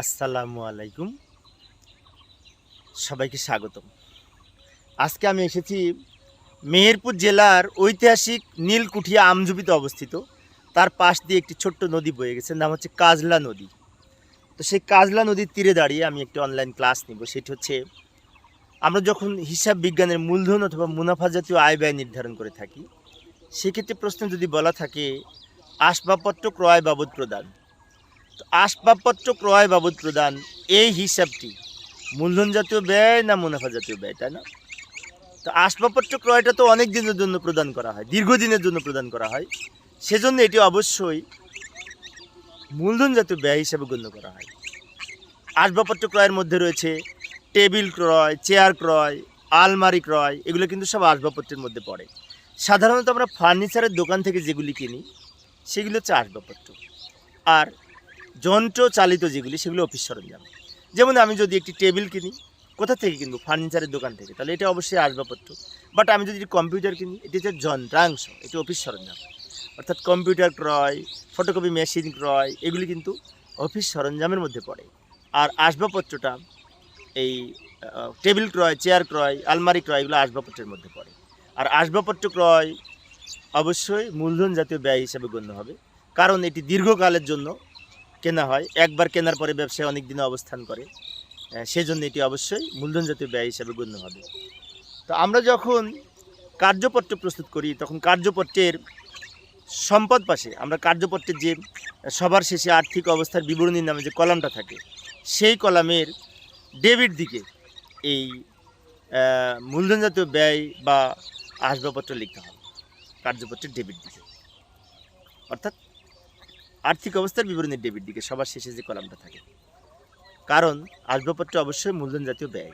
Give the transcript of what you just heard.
আসসালামু আলাইকুম। সবাইকে স্বাগতম। আজকে আমি এসেছি মেহেরপুর জেলার ঐতিহাসিক নীলকুঠিয়া আমজুবিতে অবস্থিত। তার পাশ দিয়ে একটি ছোট্ট নদী বয়ে গেছে, নাম হচ্ছে কাজলা নদী। তো সেই কাজলা নদীর তীরে দাঁড়িয়ে আমি একটি অনলাইন ক্লাস নিব। সেটি হচ্ছে আমরা যখন হিসাব বিজ্ঞানের মূলধন অথবা মুনাফা জাতীয় আয় ব্যয় নির্ধারণ করে থাকি, সেক্ষেত্রে প্রশ্ন যদি বলা থাকে, আসবাবপত্র ক্রয় বাবদ প্রদান। আসবাবপত্র ক্রয় বাবদ প্রদান, এই হিসাবটি মূলধন জাতীয় ব্যয় না মুনাফা জাতীয় ব্যয়, তাই না? তো আসবাবপত্র ক্রয়টা তো অনেক দিনের জন্য প্রদান করা হয়, দীর্ঘদিনের জন্য প্রদান করা হয়। সেজন্য এটি অবশ্যই মূলধন জাতীয় ব্যয় হিসাবে গণ্য করা হয়। আসবাবপত্র ক্রয়ের মধ্যে রয়েছে টেবিল ক্রয়, চেয়ার ক্রয়, আলমারি ক্রয়, এগুলো কিন্তু সব আসবাবপত্রের মধ্যে পড়ে। সাধারণত আমরা ফার্নিচারের দোকান থেকে যেগুলি কিনি, সেগুলো হচ্ছে আসবাবপত্র। আর যন্ত্র চালিত যেগুলি, সেগুলো অফিস সরঞ্জাম যেমন আমি যদি একটি টেবিল কিনি, কোথা থেকে কিনবো? ফার্নিচারের দোকান থেকে। তাহলে এটা অবশ্যই আসবাবপত্র। বাট আমি যদি কম্পিউটার কিনি, এটি হচ্ছে যন্ত্রাংশ। এটি অফিস সরঞ্জাম অর্থাৎ কম্পিউটার ক্রয় ফটোকপি মেশিন ক্রয়, এগুলি কিন্তু অফিস সরঞ্জামের মধ্যে পড়ে। আর আসবাবপত্রটা এই টেবিল ক্রয় চেয়ার ক্রয়, আলমারি ক্রয়, এগুলো আসবাবপত্রের মধ্যে পড়ে। আর আসবাবপত্র ক্রয় অবশ্যই মূলধন জাতীয় ব্যয় হিসাবে গণ্য হবে। কারণ এটি দীর্ঘকালের জন্য কেনা হয়, একবার কেনার পরে ব্যবসায় অনেক দিনে অবস্থান করে। সেজন্য এটি অবশ্যই মূলধন জাতীয় ব্যয় হিসাবে গণ্য হবে। তো আমরা যখন কার্যপত্র প্রস্তুত করি, তখন কার্যপত্রের সম্পদ পাশে আমরা কার্যপত্রের যে সবার শেষে আর্থিক অবস্থার বিবরণীর নামে যে কলামটা থাকে, সেই কলামের ডেবিট দিকে এই মূলধন জাতীয় ব্যয় বা আসবাবপত্র লিখতে হবে কার্যপত্রের ডেবিট দিকে। অর্থাৎ আর্থিক অবস্থার বিবরণের ডেবিট দিকে সবার শেষে যে কলামটা থাকে। কারণ আসবাবপত্র অবশ্যই মূলধন জাতীয় ব্যয়।